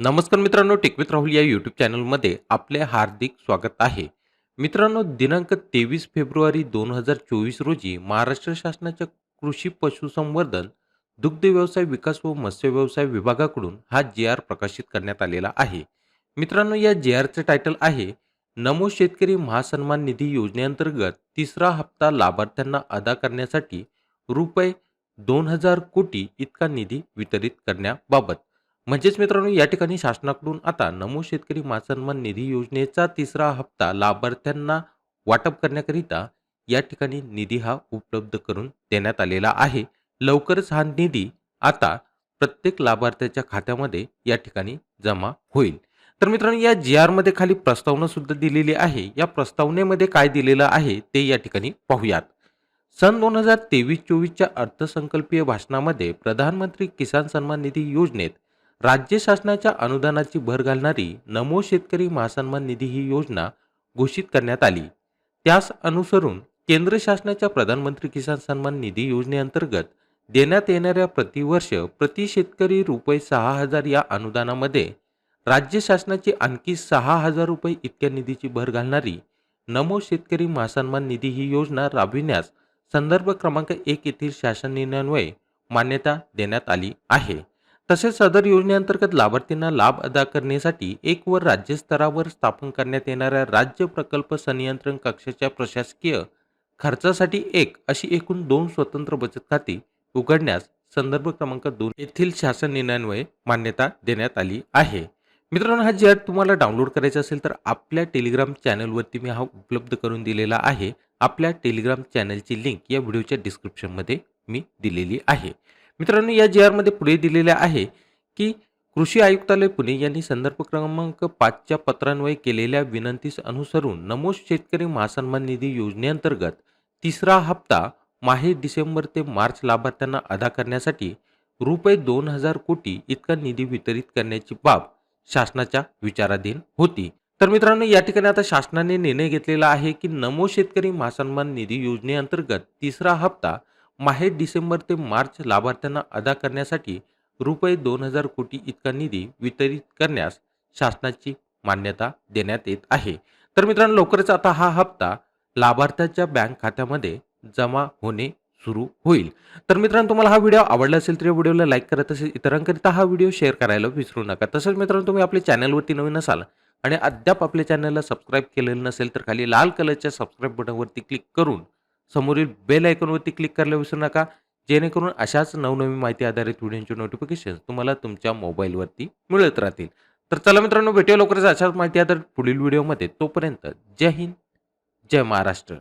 नमस्कार मित्रांनो टेकविथ राहुल या यूट्यूब चॅनलमध्ये आपले हार्दिक स्वागत आहे. मित्रांनो दिनांक तेवीस फेब्रुवारी दोन हजार चोवीस रोजी महाराष्ट्र शासनाच्या कृषी पशुसंवर्धन दुग्ध व्यवसाय विकास व मत्स्य व्यवसाय विभागाकडून हा जी आर प्रकाशित करण्यात आलेला आहे. मित्रांनो या जी आरचे टायटल आहे नमो शेतकरी महासन्मान निधी योजनेअंतर्गत तिसरा हप्ता लाभार्थ्यांना अदा करण्यासाठी रुपये दोन हजार कोटी इतका निधी वितरित करण्याबाबत. म्हणजेच मित्रांनो या ठिकाणी शासनाकडून आता नमो शेतकरी मासन्मान निधी योजनेचा तिसरा हप्ता लाभार्थ्यांना वाटप करण्याकरिता या ठिकाणी निधी हा उपलब्ध करून देण्यात आलेला आहे. लवकरच हा निधी आता प्रत्येक लाभार्थ्याच्या खात्यामध्ये या ठिकाणी जमा होईल. तर मित्रांनो या जी आरमध्ये खाली प्रस्तावना सुद्धा दिलेली आहे. या प्रस्तावनेमध्ये काय दिलेलं आहे ते या ठिकाणी पाहूयात. सन दोन हजार तेवीस चोवीसच्या अर्थसंकल्पीय भाषणामध्ये प्रधानमंत्री किसान सन्मान निधी योजनेत राज्य शासनाच्या अनुदानाची भर घालणारी नमो शेतकरी महासन्मान निधी ही योजना घोषित करण्यात आली. त्यास अनुसरून केंद्र शासनाच्या प्रधानमंत्री किसान सन्मान निधी योजनेअंतर्गत देण्यात येणाऱ्या प्रतिवर्ष प्रति शेतकरी रुपये सहा हजार या अनुदानामध्ये राज्य शासनाची आणखी सहा हजार रुपये इतक्या निधीची भर घालणारी नमो शेतकरी महासन्मान निधी ही योजना राबविण्यास संदर्भ क्रमांक एक येथील शासन निर्णयान्वये मान्यता देण्यात आली आहे. तसेच सदर योजनेअंतर्गत लाभार्थींना लाभ अदा करण्यासाठी एक वर राज्य स्तरावर स्थापन करण्यात येणाऱ्या राज्य प्रकल्प संनियंत्रण कक्षाच्या प्रशासकीय खर्चासाठी एक अशी एकूण दोन स्वतंत्र बचत खाती उघडण्यास संदर्भ क्रमांक दोन येथील शासन निर्णयान्वये मान्यता देण्यात आली आहे. मित्रांनो हा जी तुम्हाला डाउनलोड करायचा असेल तर आपल्या टेलिग्राम चॅनलवरती मी हा उपलब्ध करून दिलेला आहे. आपल्या टेलिग्राम चॅनलची लिंक या व्हिडिओच्या डिस्क्रिप्शनमध्ये मी दिलेली आहे. मित्रांनो या जी आरमध्ये पुढे दिलेले आहे की कृषी आयुक्तालय पुणे यांनी संदर्भ क्रमांक पाचच्या पत्रान्वये केलेल्या विनंतीस अनुसरून नमो शेतकरी महासन्मान निधी योजनेअंतर्गत तिसरा हप्ता माहे डिसेंबर ते मार्च लाभार्थ्यांना अदा करण्यासाठी रुपये दोन हजार कोटी इतका निधी वितरित करण्याची बाब शासनाच्या विचाराधीन होती. तर मित्रांनो या ठिकाणी आता शासनाने निर्णय घेतलेला आहे की नमो शेतकरी महासन्मान निधी योजनेअंतर्गत तिसरा हप्ता माहे डिसेंबर ते मार्च लाभार्थ्यांना अदा करण्यासाठी रुपये दोन हजार कोटी इतका निधी वितरित करण्यास शासनाची मान्यता देण्यात येत आहे. तर मित्रांनो लवकरच आता हा हप्ता लाभार्थ्याच्या बँक खात्यामध्ये जमा होणे सुरू होईल. तर मित्रांनो तुम्हाला हा व्हिडिओ आवडला असेल तर या व्हिडिओला लाईक करत असेल इतरांकरिता हा व्हिडिओ शेअर करायला विसरू नका. तसंच मित्रांनो तुम्ही आपल्या चॅनलवरती नवीन असाल आणि अद्याप आपल्या चॅनलला सबस्क्राईब केलेलं नसेल तर खाली लाल कलरच्या सबस्क्राईब बटनवरती क्लिक करून समोरील बेल आयकॉनवरती क्लिक करायला विसरू नका. जेणेकरून अशाच नवनवीन माहिती आधारित व्हिडिओचे नोटिफिकेशन तुम्हाला तुमच्या मोबाईलवरती मिळत राहतील. तर चला मित्रांनो भेटूया लवकरच अशाच माहिती आधारित पुढील व्हिडिओमध्ये. तोपर्यंत जय हिंद जय महाराष्ट्र.